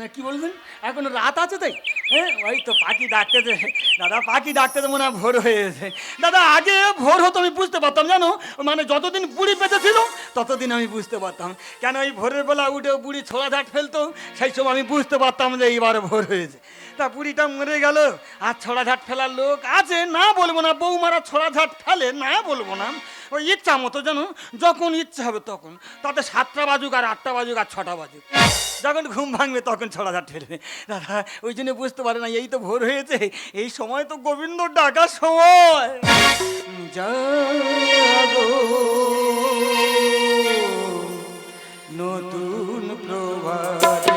না, কি বলবেন? এখন রাত আছে তাই? হ্যাঁ ওই তো পাখি ডাকতেছে দাদা, পাখি ডাকতেছে মনে হয় ভোর হয়েছে দাদা, আগে ভোর হতো, আমি বুঝতে পারতাম, জানো? মানে যতদিন বুড়ি পেতে ছিল ততদিন আমি বুঝতে পারতাম। কেন ওই ভোরের বেলা উঠে বুড়ি ছোড়া ঝাট ফেলতো, সেই সময় আমি বুঝতে পারতাম যে এইবার ভোর হয়েছে তা বুড়িটা মরে গেল, আর ছোড়া ঝাট ফেলার লোক আছে, না বলব না, বৌমারা ছোড়া ঝাট ফেলে, না বলব না। ওই ইচ্ছা মতো যেন যখন ইচ্ছা হবে তখন। তাতে সাতটা বাজুক আর আটটা বাজুক আর ছটা বাজুক। যখন ঘুম ভাঙবে তখন ছড়া ঝাট ফেলবে দাদা, ওই জন্য বুঝতে পারে না, এই তো ভোর হয়েছে, এই সময় তো গোবিন্দ ডাকার সময়। নতুন প্রভাত।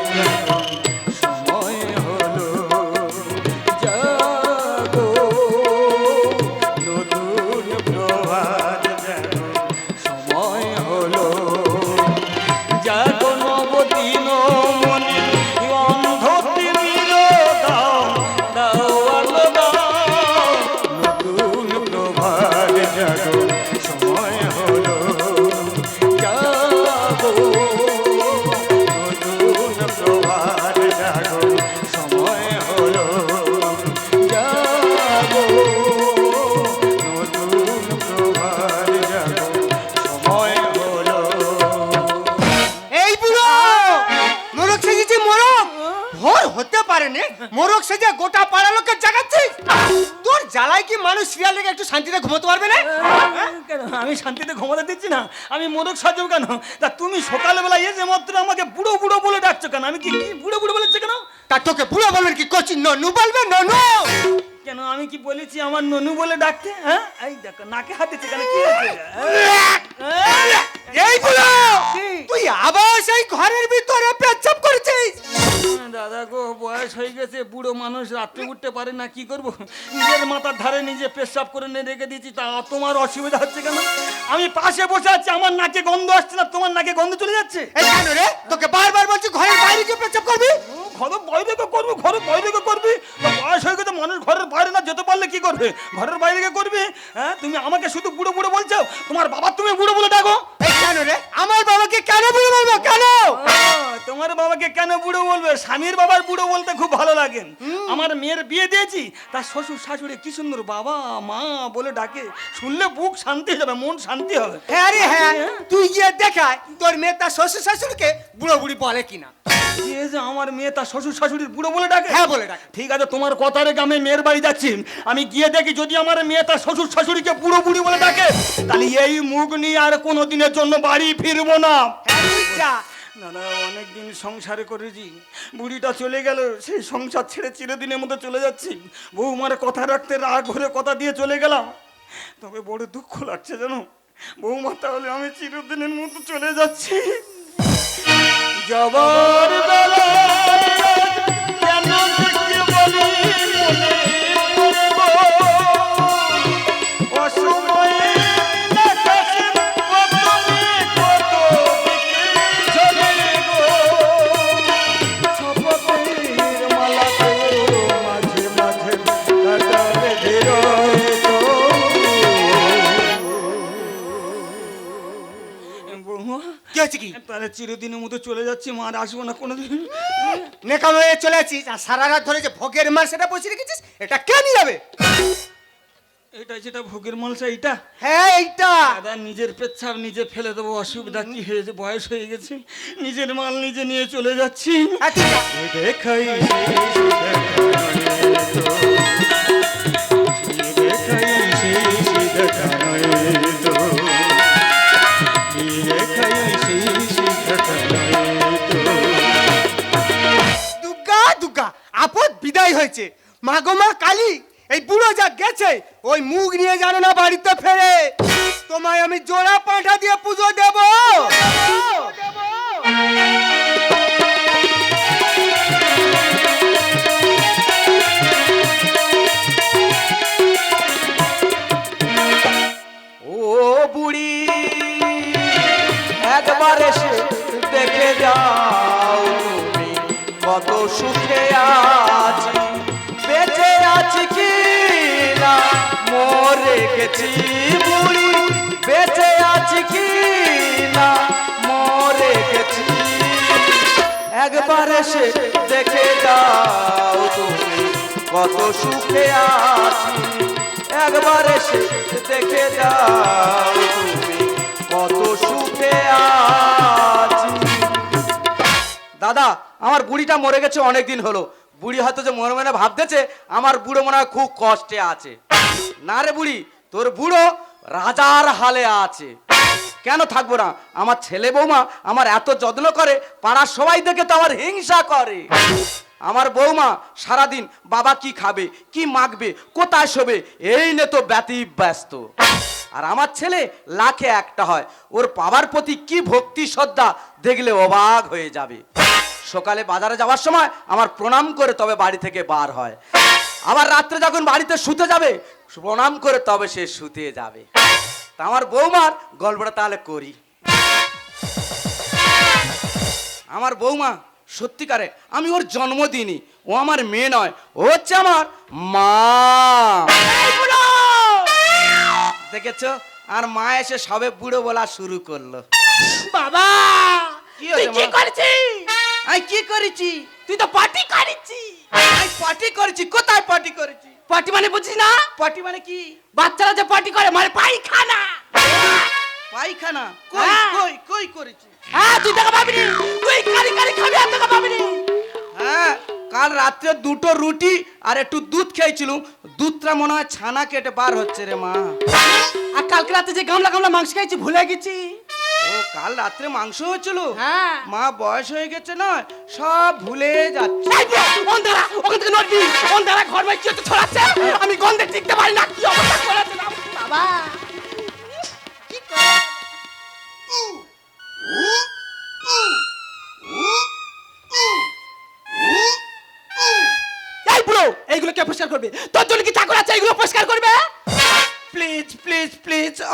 মোরগ সেজে গোটা পাড়া লোকে জাগাচ্ছিস তোর জ্বালায় কি মানুষ শিয়াল লেগে একটু শান্তিতে ঘুমোতে পারবে না? কেন? আমি শান্তিতে ঘুমাতে দিচ্ছি না। আমি মোরগ সাজব কেন? তা তুমি সকালবেলা এসে মাত্র আমাকে বুড়ো বুড়ো বলে কেন? আমি কি কি বুড়ো বুড়ো বলেছে কেন? তা তোকে বুড়ো বলবেন কি করছি ননু বলবে? ননু! কেন আমি কি বলেছি আমার ননু বলে ডাকতে? হ্যাঁ? এই দেখো নাকে হাতে কেন? কি? এই বুড়ো! তুই আবার সেই ঘরের ভিতরে পেচ্ছাপ হয়ে গেছে, বুড়ো মানুষ, রাত্রে উঠতে পারে না, কি করব? নিজের মাথার ধারে নিজে পেশাব করে নিয়ে রেখে দিয়েছি, তা তোমার অসুবিধা হচ্ছে কেন? আমি পাশে বসে আছি, আমার নাকে গন্ধ আসছে না, তোমার নাকে গন্ধ চলে যাচ্ছে? তোকে বারবার বলছি ঘরের বাইরে গিয়ে পেশাব করবি? ঘরের বাইরে কে করবি ঘরের বাইরে কে করবি। তো বয়স হয়ে গেছে মানুষ ঘরের বাইরে না যেতে পারলে কি করবে? ঘরের বাইরে কে করবি? হ্যাঁ তুমি আমাকে শুধু বুড়ো বুড়ো বলছো? তোমার বাবা তুমি বুড়ো বলে ডাকো। কেন রে? আমার বাবাকে কেন বুড়ো বলব? কেন? তোমার বাবাকে কেন বুড়ো বলবে? স্বামীর বাবার বুড়ো বলতে খুব ভালো লাগে। আমার মেয়ের বিয়ে দিয়েছি তার শ্বশুর শাশুড়ি কি সুন্দর বাবা মা বলে ডাকে। শুনলে বুক শান্তি হয়ে যাবে মন শান্তি হবে। হ্যাঁ রে হ্যাঁ। তুই গিয়ে দেখায় তোর মেয়ে তার শ্বশুর শাশুড়িকে বুড়ো বুড়ি বলে কিনা। কি হয়েছে, আমার মেয়ে তার শ্বশুর শাশুড়ির বুড়ো বলে ডাকে? হ্যাঁ বলে ডাকে। ঠিক আছে তোমার কথা রেখে আমি মেয়ের বাড়ি যাচ্ছি। আমি গিয়ে দেখি যদি আমার মেয়ে তার শ্বশুর শাশুড়িকে বুড়ো বুড়ি বলে ডাকে তাহলে এই মুখ নিয়ে আর কোনো দিনের জন্য বাড়ি ফিরবো না। হ্যাঁ, তুই যা। দাদা অনেকদিন সংসারে করেছি। বুড়িটা চলে গেল সেই সংসার ছেড়ে চিরদিনের মতো চলে যাচ্ছি। বৌমার কথা রাখতে রাগ ভরে কথা দিয়ে চলে গেলাম। তবে বড় দুঃখ লাগছে জানো? বৌমা তাহলে আমি চিরদিনের মতো চলে যাচ্ছি। জবর বেলা চিরদিনের মতো চলে যাচ্ছি মা আর আসব না কোনোদিন। নেকাম হয়ে চলে আছিস আর সারা রাত ধরে যে ভোগের মাল সেটা বসে রেখেছিস এটা কে নিয়ে যাবে? এটা যেটা ভোগের মালসা এইটা হ্যাঁ এইটা। দাদা নিজের পেচ্ছাপ নিজে ফেলে দেবো অসুবিধা কি হয়েছে বয়স হয়ে গেছে। নিজের মাল নিজে নিয়ে চলে যাচ্ছি। হ্যাঁ, দেখাই। কত সুখে আছি, বেঁচে আছি কি না? মরে গেছি বুড়ি, বেঁচে আছি কি না? মরে গেছি। একবার এসে দেখ কত সুখে আছি। একবার এসে দেখে যাও তুমি কত সুখে আছি। দাদা, আমার বুড়িটা মরে গেছে অনেক দিন হলো। বুড়ি হয়তো যে মনে মনে ভাবতেছে, আমার বুড়ো মনে হয় খুব কষ্টে আছে। না রে বুড়ি, তোর বুড়ো রাজার হালে আছে। কেন থাকব না? আমার ছেলে বৌমা আমার এত যত্ন করে, পাড়ার সবাই দেখে তো আমার হিংসা করে। আমার বৌমা সারাদিন বাবা কি খাবে, কি মাখবে, কোথায় শোবে, এই নে তো ব্যতি ব্যস্ত আর আমার ছেলে লাখে একটা হয়, ওর বাবার প্রতি কি ভক্তি শ্রদ্ধা দেখলে অবাক হয়ে যাবে। সকালে বাজারে যাওয়ার সময় আমার প্রণাম করে তবে বাড়ি থেকে বার হয়। আবার রাত্রে যখন বাড়িতে শুতে যাবে প্রণাম করে তবে সে শুতে যাবে। তা আমার বৌমার গল্পটা তাহলে করি। আমার বৌমা সত্যিকারে আমি ওর জন্ম দিইনি ও আমার মেয়ে নয় ও হচ্ছে আমার মা। দেখেছ? আর মা এসে সবে বুড়ো বলা শুরু করল। বাবা কি? করেছিস? আমি কি করেছি? তুই তো পার্টি করেছিস আমি পার্টি করেছি কোথায় পার্টি করেছি? পার্টি মানে বুঝিস না? পার্টি মানে কি? বাচ্চারা যে পার্টি করে মানে পায়খানা। পায়খানা? কই হ্যাঁ। কই কই করেছি? হ্যাঁ তুই টাকা পাবি তুই কারি কারি খাবি আর টাকা পাবি হ্যাঁ কাল রাত্রে দুটো রুটি আর একটু দুধ খেয়েছিলুম। দুধটা মনে হয় ছানা কেটে বার হচ্ছে রে মা। আর কালকে রাতে যে গামলা গামলা মাংস খেয়েছি ভুলে গেছি। ও কাল রাত্রে মাংস হয়েছিল। হ্যাঁ। মা বয়স হয়ে গেছে নয় সব ভুলে যাচ্ছে। অন্ধারা ওখান থেকে নড়বি। অন্ধারা ঘর বাই কি হচ্ছে ছড়াচ্ছে? আমি গন্ধে টিকতে পারি না কি অবস্থা করেছে? না বাবা। কি করে? এই বুড়ো এইগুলো কে পরিষ্কার করবে।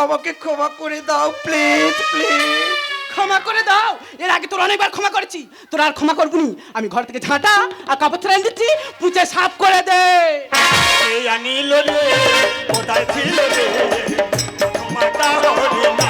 আমাকে ক্ষমা করে দাও প্লিজ প্লিজ ক্ষমা করে দাও। এর আগে তোর অনেকবার ক্ষমা করেছি। তোর আর ক্ষমা করবুনি আমি ঘর থেকে ঝাঁটা আর কাপড় ছেড়ে দিচ্ছি। পুচে সাফ করে দে। এই আনিল রে কোথায় ছিল রে? মাতা হরি না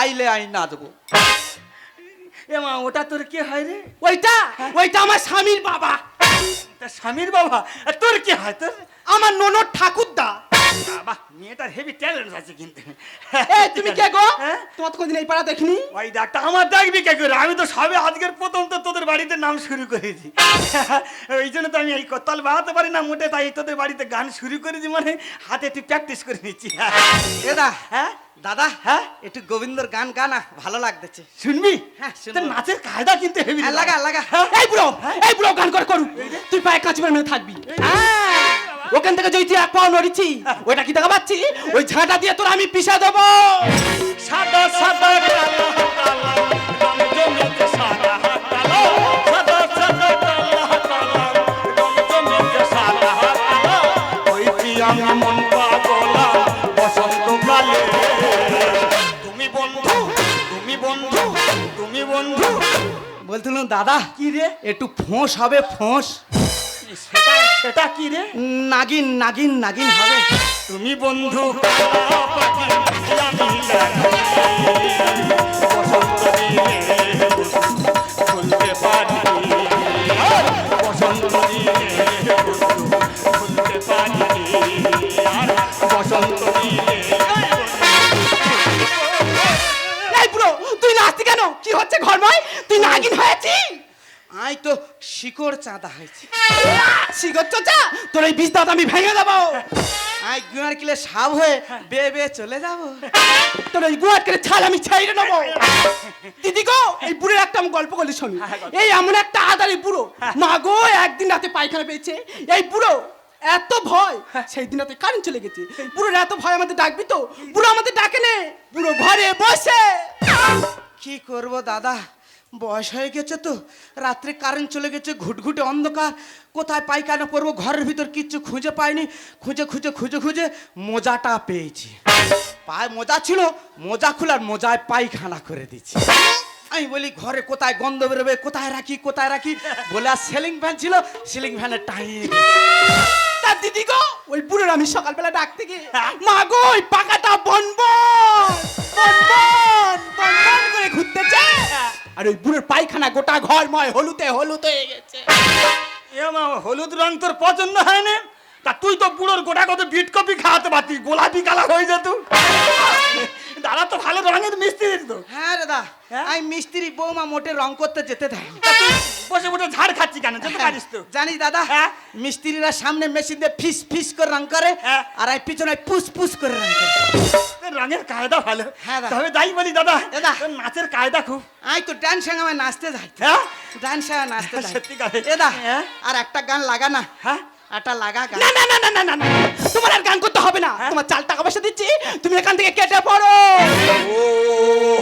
শালা আমি না নাচবো এমা ওটা তোর কি হয় রে? ওইটা? ওইটা আমার স্বামীর বাবা। তা স্বামীর বাবা? আর তোর কি হয়? তোর আমার ননদ ঠাকুরদা। বাবা মেয়েটার হেভি ট্যালেন্ট আছে কিন্তু। এই তুমি কে গো? হ্যাঁ? তোমার কোনদিন এই পাড়া দেখিনি? ওই ডাক্তার আমার দেখবি কে করে? আমি তো সবে আজকের প্রথম তো তোদের বাড়িতে নাম শুরু করেছি। ওই জন্য তো আমি এই কতাল বাড়াতে পারি না মোটে তাই তোদের বাড়িতে গান শুরু করেছি মানে হাতে একটু প্র্যাকটিস করে নিচ্ছি। এদা হ্যাঁ? দাদা হ্যাঁ? একটু গোবিন্দর গান গানা ভালো লাগতেছে। শুনবি? হ্যাঁ, নাচের কায়দা কিন্তু হেভি হ্যাঁ, লাগা লাগা। এই বুড়ো এই বুড়ো গান করে করু তুই পায়ে মেরে থাকবি। হ্যাঁ, ওখান থেকে যদি তুই এক পাও নড়িছি ওইটা কি দেখা পাচ্ছি ওই ঝাঁটা দিয়ে তোর আমি পিষা দেবো। সাদা সাদা বলছিলাম দাদা কি রে? একটু ফোঁস হবে ফোঁস। সেটা? সেটা কি রে? নাগিন নাগিন নাগিন হবে। তুমি বন্ধু তুই নাচতি কেন? কি হচ্ছে ঘরময়? তুই নাগিন হয়েছিস? আই তো শিকড় চাঁদা হয়েছে। শিগর চোচা তোর এই বিষ আমি ভেঙে দেবো। আই গুয়ার কিলে সাব হয়ে বে বে চলে যাব। তোর এই গুয়াট করে ছাল আমি ছেড়ে নেব দিদি গো এই বুড়োর একটা আমি গল্প করলি শোনি। এই এমন একটা আদারি বুড়ো। মা গো একদিন রাতে পায়খানা পেয়েছে। এই বুড়ো এত ভয় সেই দিন রাতে কারেন্ট চলে গেছে। বুড়োর এত ভয় আমাদের ডাকবি তো? বুড়ো আমাদের ডাকে নে। বুড়ো ঘরে বসে। কি করব দাদা? বয়স হয়ে গেছে তো। রাত্রে কারেন্ট চলে গেছে, ঘুটঘুটে অন্ধকার। কোথায় পায়খানা করব, ঘরের ভিতর কিচ্ছু খুঁজে পাইনি। খুঁজে খুঁজে খুঁজে খুঁজে মোজাটা পেয়েছি। পায়ে মোজা ছিল, মোজা খোলার মোজায় পায়খানা করে দিচ্ছি আমি বলি, ঘরে কোথায় গন্ধ বেরোবে, কোথায় রাখি কোথায় রাখি? বলে, আর সিলিং ফ্যান ছিল সিলিং ফ্যানে টাঙিয়ে দিয়েছি। তা দিদি গো, ওই বুড়োর আমি সকালবেলা ডাকতে গিয়ে, মা গো, ওই পাকাটা বন বন আর ওই বুড়োর পায়খানা গোটা ঘর ময় হলুতে হলুদ হয়ে গেছে। এ মা, হলুদ রং তোর পছন্দ হয় না? তা তুই তো বুড়োর গোটা কত বিট কপি খাওয়াতে পারতি, গোলাপি কালার হয়ে যেত। দাদা তো ভালো রঙের মিস্ত্রি তো হ্যাঁ দাদা হ্যাঁ? আমি মিস্ত্রি বৌমা মোটে রং করতে যেতে দেয়। বসে বসে ঝাড় খাচ্ছি কেন? যেতে পারিস তো। জানিস দাদা হ্যাঁ? মিস্ত্রিরা সামনে মেশিন দিয়ে ফিস ফিস করে রং করে হ্যাঁ। আর আমি পিছনে পুস পুস করে রং করে। রঙের কায়দা ভালো। হ্যাঁ। তবে তাই বলি দাদা দাদা। নাচের কায়দা খুব। আমি তো ডান্স সঙ্গে নাচতে যাই। হ্যাঁ? ডান্স সঙ্গে নাচতে যাই। সত্যি কথা। দাদা হ্যাঁ? আর একটা গান লাগা না হ্যাঁ? একটা লাগা না না না না না না না তোমার আর গান করতে হবে না তোমার চাল টাকা পয়সা দিচ্ছি তুমি এখান থেকে কেটে পড়ো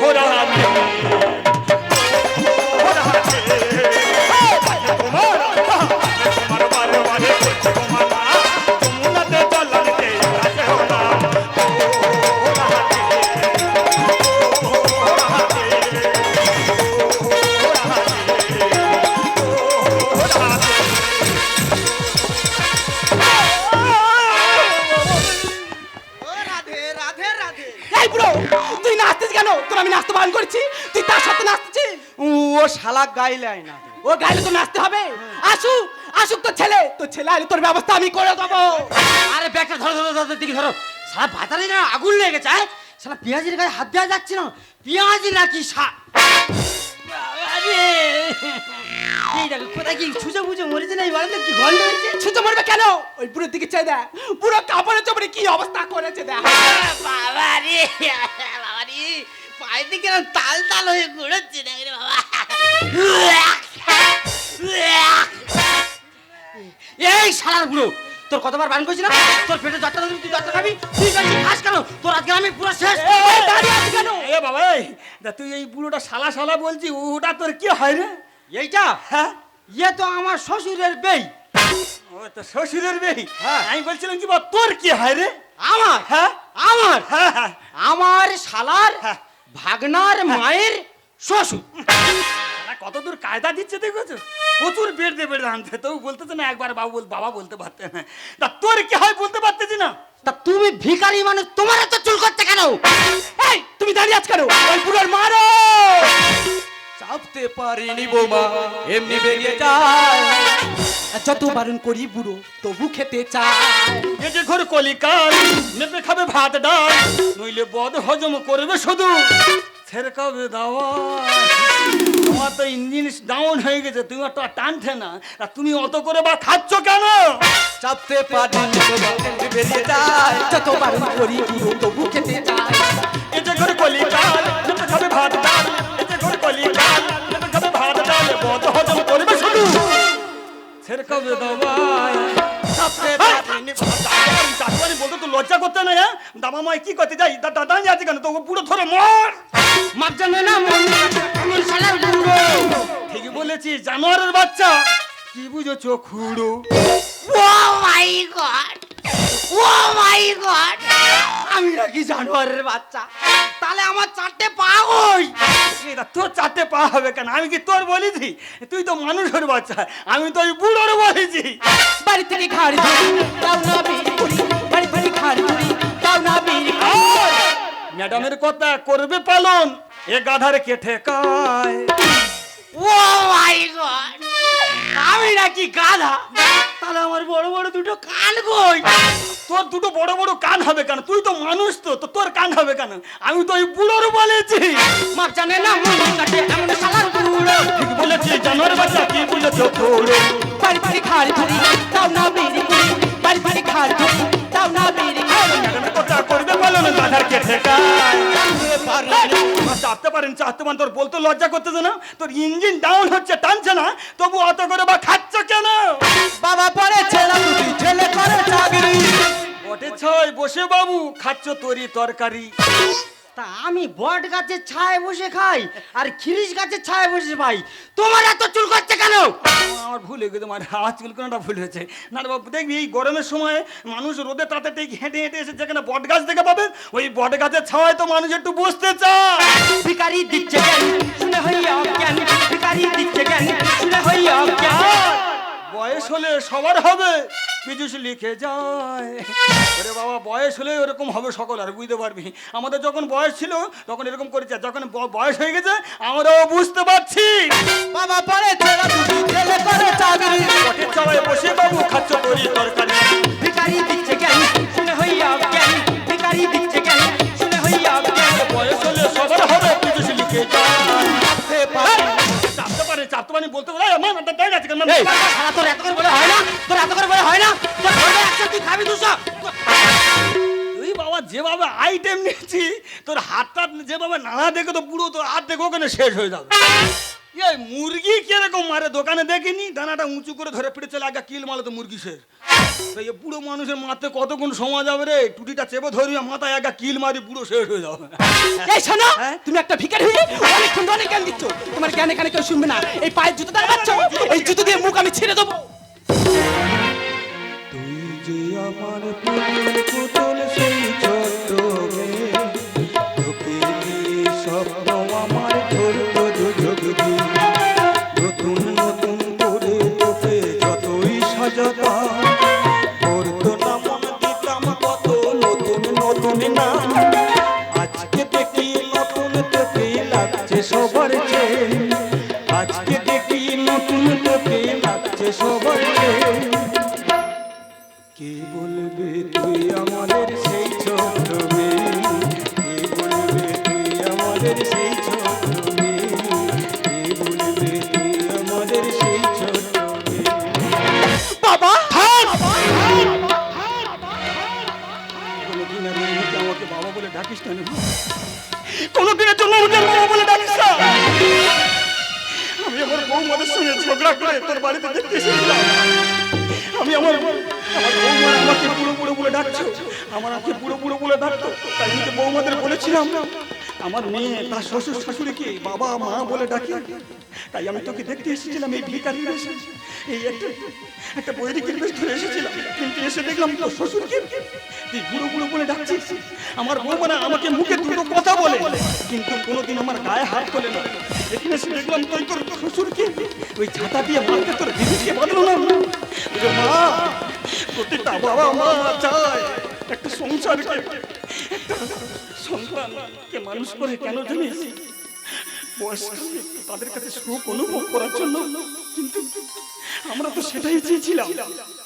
ও শালা গাইলাই না। ও গাইলে তো নাচতে হবে। আসুক আসুক তোর ছেলে। তোর ছেলে আলে তোর ব্যবস্থা আমি করে দেবো। আরে ব্যাগটা ধরো ধরো ধরো দিকে ধরো। সারা বাজারে না আগুন লেগে যায় সারা পেঁয়াজির গায়ে হাত দেওয়া যাচ্ছে না। পেঁয়াজি নাকি সা আরে। এই দেখো কোথায় কি ছুঁচে মরেছে না এই বাড়িতে? কি গন্ধ হয়েছে মরবে কেন? ওই বুড়োর দিকে চাই দেখ। বুড়ো কাপড়ে চোপড়ে কি অবস্থা করেছে দেখ। বাবা রে বাবা রে। পায়ের দিকে তাল তাল হয়ে ঘুরোচ্ছে না রে বাবা। এই শালার বুড়ো তোর কতবার বান করেছি না তোর পেটে ধরবি তুই জ্বরটা খাবি? তুই কাছে খাস কেন? তোর আজকে আমি পুরো শেষ। দাঁড়িয়ে আছিস কেন? এ বাবা তুই এই বুড়োটা শালা শালা বলছি ওটা তোর কি হয় রে? এইটা? হ্যাঁ। ইয়ে তো আমার শ্বশুরের বেই। ও তো শ্বশুরের মেয়ে হ্যাঁ। আমি বলছিলাম কি বা তোর কি হয় রে? আমার? হ্যাঁ। আমার? হ্যাঁ হ্যাঁ। আমার শালার হ্যাঁ। ভাগনার মায়ের শ্বশুর। শালা কত দূর কায়দা দিচ্ছে দেখেছ? প্রচুর বেড দিয়ে বেড আনতে। তো বলতেছে না একবার বাবু বাবা বলতে পারতে না। তা তোর কি হয় বলতে পারতেছি না? তা তুমি ভিখারি মানুষ তোমার এত চুল করতে কেন? এই তুমি দাঁড়িয়ে আছ কেন? ওই বুড়োর মারো চাপতে পারিনি বৌমা এমনি বেরিয়ে যায়। যত বারণ করি বুড়ো তবু খেতে চায়। এ যে ঘর কলিকাল মেপে খাবে ভাত ডাল নইলে বদ হজম করবে শুধু। ছেড়কাবে দাওয়া তোমার তো ইঞ্জিন ডাউন হয়ে গেছে তুমি তো আর টানছে না। আর তুমি অত করে বা খাচ্ছ কেন? চাপতে এমনি বেরিয়ে যায়। যত বারণ করি তবু খেতে চায়। এ যে ঘর কলিকাল মেপে খাবে ভাত ডাল। এ যে ঘর কলিকাল মেপে খাবে ভাত ডাল বদ হজম করবে শুধু। ছেড়কাবে পারিনি চাকরি বলতে তো লজ্জা করতে না হ্যাঁ? দামা মাই কি করতে যাই? দা দাদা আছে কেন? তো পুরো ধরে মর। মাপ জানে না মন ঠিকই বলেছি জানোয়ারের বাচ্চা। কি বুঝেছ খুড়ো? Oh my god oh my god. আমি নাকি জানোয়ারের বাচ্চা। তাহলে আমার চারটে পা কই এটা তোর চারটে পা হবে কেন? আমি কি তোর বলেছি? তুই তো মানুষের বাচ্চা। আমি তো ওই বুড়োর বলেছি। বাড়ি থেকে ঘাড় না বিড়ি থেকে ঘাড় না ম্যাডামের কথা করবে পালন এ গাধার কে ঠেকায় ও মাই গড। আমি নাকি গাধা? তাহলে আমার বড় বড় দুটো কান কই? তোর দুটো বড় বড় কান হবে কেন? তুই তো মানুষ তো তো তোর কান হবে কেন? আমি তো ওই বুড়োর বলেছি। মাপ জানে না মন কাটে এমন শালার বুড়ো ঠিক বলেছি জানোয়ার বাচ্চা কি বুঝেছ খুড়ো বাড়ি থেকে ঘাড় ধরি তাও না বিড়ি করি। বাড়ি থেকে ঘাড় ধরি তাও না বিড়ি করি। কথা করবে পালন গাধার কে ঠেকায়? চাপতে পারেন চাপতে পারেন। তোর বলতো লজ্জা করতেছে না? তোর ইঞ্জিন ডাউন হচ্ছে টানছে না? তবু অত করে বা খাচ্ছ কেন? বাবা পরে ছেলে দুটি ছেলে করে চাকরি। বটে ছয় বসে বাবু খাচ্ছ তরি তরকারি। তা আমি বট গাছের ছায় বসে খাই আর খিরিস গাছের ছায় বসে পাই তোমার এত চুল করছে কেন? আমার ভুল হয়ে গেছে আমার হাত চুলকোনাটা ভুল হয়েছে। না রে বাবু দেখবি এই গরমের সময় মানুষ রোদে তাতে ঠিক হেঁটে হেঁটে এসে যেখানে বট গাছ দেখে পাবে ওই বট গাছের ছাওয়ায় তো মানুষ একটু বসতে চায়। ভিকারি দিচ্ছে জ্ঞান শুনে হইয়া অজ্ঞান। ভিকারি দিচ্ছে জ্ঞান শুনে হইয়া অজ্ঞান। বয়স হলে সবার হবে। পিজুস লিখে যায়। ওরে বাবা বয়স হলে ওরকম হবে সকল আর বুঝতে পারবি। আমাদের যখন বয়স ছিল তখন এরকম করেছে। যখন বয়স হয়ে গেছে আমরাও বুঝতে পারছি। বাবা পরে চাওয়ায় বসে বাবু খাচ্ছ করি তরকারি। ভিকারি দিচ্ছে শুনে হইয়া অজ্ঞান ভিকারি দিচ্ছে শুনে হইয়া বয়স হলে সবার হবে লিখে যায়। বলতে বলে আমার কেন? তোর এত করে বলে হয় না? তোর এত করে বলে হয় না? তোর ঘরে একটা তুই খাবি দুশো? তুই বাবা যেভাবে আইটেম নিয়েছি তোর হাতটা যেভাবে নাড়া দেখে তো পুরো তোর হাত দেখে কেন শেষ হয়ে যাবে। এই মুরগি কীরকম মারে? দোকানে দেখিনি? দানাটা উঁচু করে ধরে পিঠে চলে আগে কিল মারলে তো মুরগি এই বুড়ো মানুষের মারতে কতক্ষণ সময় যাবে রে? টুটিটা চেপে ধরবি মাথায় একা কিল মারি পুরো শেষ হয়ে যাবে। এই শোনো হ্যাঁ? তুমি একটা ভিখারি হয়ে অনেকক্ষণ ধরে জ্ঞান দিচ্ছ। তোমার জ্ঞান এখানে কেউ শুনবে না। এই পায়ের জুতো দাঁড়াচ্ছ এই জুতো দিয়ে মুখ আমি ছেড়ে দেবো। তুই যে আমার পুতুল পুতুল সেই নতুন না আজকে দেখি নতুন তোকে লাগছে সবার আমার আমাকে বুড়ো বুড়ো বলে ডাকতো তাই আমি বৌমাদের বলেছিলাম, আমার মেয়ে তার শ্বশুর শাশুড়িকে বাবা, মা বলে ডাকে। তাই আমি তোকে দেখতে এসেছিলাম এই ভিকারির বেশে এই একটা একটা বৈরিকের বেশ ধরে এসেছিলাম। কিন্তু এসে দেখলাম তোর শ্বশুরকে তুই বুড়ো বুড়ো বলে ডাকছিস। আমার বৌমারা আমাকে মুখে দুটো কথা বলে। কিন্তু কোনোদিন আমার গায়ে হাত তোলে না। এখানে এসে দেখলাম তুই তোর শ্বশুরকে ওই ছাতা দিয়ে মারতে তোর দিদিকে বাঁধলো না। মা, প্রত্যেকটা বাবা মা চায়। একটা সংসারকে সন্তানকে মানুষ করে কেন জানিস? বয়সকালে তাদের কাছে সুখ অনুভব করার জন্য। কিন্তু আমরা তো সেটাই চেয়েছিলাম।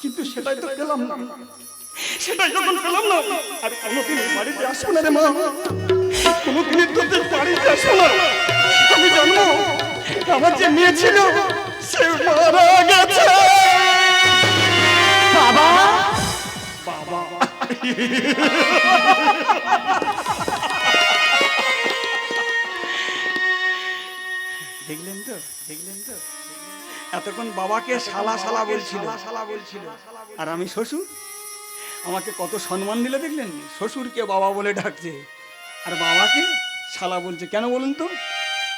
কিন্তু সেটাই তো পেলাম না। সেটাই যখন পেলাম না আর কোনোদিন বাড়িতে আসব না রে মা। কোনোদিনই তোদের বাড়িতে আসব না। আমি জানব আমার যে মেয়ে ছিল সে মারা গেছে। বাবা! দেখলেন তো? দেখলেন তো? এতক্ষণ বাবাকে শালা শালা বলছিল। শালা বলছিল। আর আমি শ্বশুর? আমাকে কত সম্মান দিলে দেখলেন? শ্বশুরকে বাবা বলে ডাকছে। আর বাবাকে শালা বলছে। কেন বলুন তো?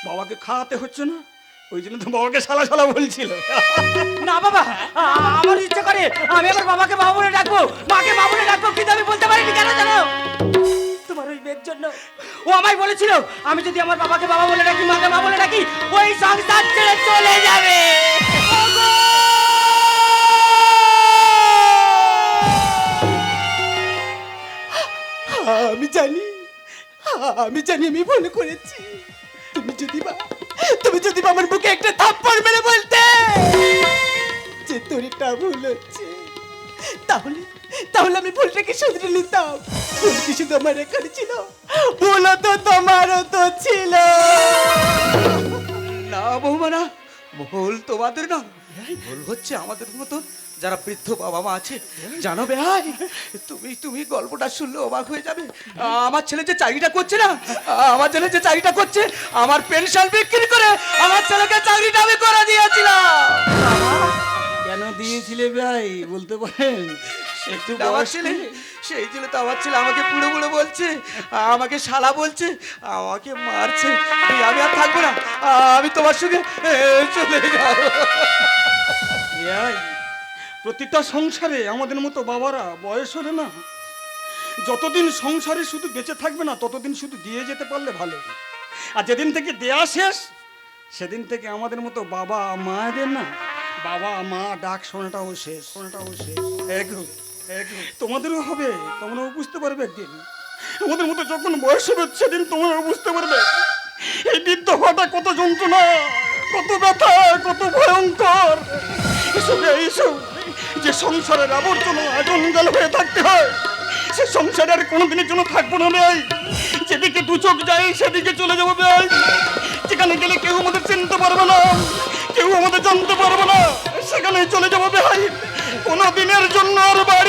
বাবাকে খাওয়াতে হচ্ছে না? ওই জন্য তো বাবাকে শালা শালা বলছিল। না, বাবা, আমার ইচ্ছা করে আমি আমার বাবাকে বাবা বলে ডাকবো, মাকে বাবা বলে ডাকবো, কিন্তু আমি বলতে পারিনি, কেন জানো? তোমার ওই মেয়ের জন্য। ও আমায় বলেছিল, আমি যদি আমার বাবাকে বাবা বলে ডাকি, মাকে মা বলে ডাকি, ওই সংসার ছেড়ে চলে যাবে। আমি জানি আমি জানি, আমি ভুল করেছি। তুমি যদি বা তুমি যদি আমার বুকে একটা থাপ্পড় মেরে বলতে যে তোর এটা ভুল হচ্ছে, তাহলে তাহলে আমি ভুলটাকে শুধরে নিতাম। ভুল কি শুধু আমার এখানে ছিল? ভুলও তো তোমারও তো ছিল। না বৌমা, না। ভুল তোমাদের না ভুল হচ্ছে আমাদের মতো যারা বৃদ্ধ বাবা মা আছে জানো ভাই তুমি তুমি গল্পটা শুনলে অবাক হয়ে যাবে। আমার ছেলে যে চাকরিটা করছে না আমার ছেলে যে চাকরিটা করছে আমার পেনশন বিক্রি করে আমার ছেলেকে চাকরিটা আমি করে দিয়েছিলাম। কেন দিয়েছিলে ভাই? বলতে পারেন? একটু আমার ছেলে সেই ছেলে তো আমার ছেলে আমাকে পুড়ে পুড়ে বলছে আমাকে শালা বলছে আমাকে মারছে। আমি আর থাকব না। আমি তোমার সঙ্গে চলে যাব। প্রতিটা সংসারে আমাদের মতো বাবারা বয়স হলে না, যতদিন সংসারে শুধু বেঁচে থাকবে না, ততদিন শুধু দিয়ে যেতে পারলে ভালো। আর যেদিন থেকে দেয়া শেষ, সেদিন থেকে আমাদের মতো বাবা মায়েদের না, বাবা মা ডাক শোনাটাও শেষ শোনাটাও শেষ। একদম তোমাদেরও হবে, তোমরাও বুঝতে পারবে একদিন। আমাদের মতো যখন বয়স হবে, সেদিন তোমরাও বুঝতে পারবে। এই বৃদ্ধ হওয়াটা কত যন্ত্রণা, কত ব্যথা, কত ভয়ঙ্কর। এসব এইসব যে সংসারের আবর্জনা জল হয়ে থাকতে হয়, সে সংসারে আর কোনোদিনের জন্য থাকব না ভাই। যেদিকে দু চোখ যায়, সেদিকে চলে যাব ভাই। যেখানে গেলে কেউ আমাদের চিনতে পারবে না, কেউ আমাদের জানতে পারবে না, সেখানে চলে যাব ভাই। কোনো দিনের জন্য আর বাড়ি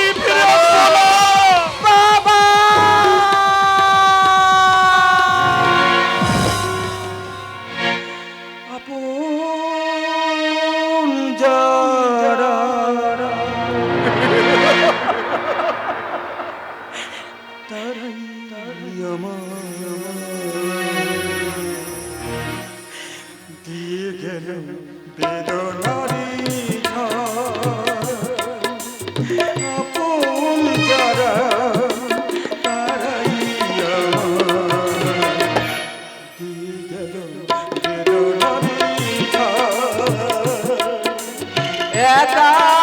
একা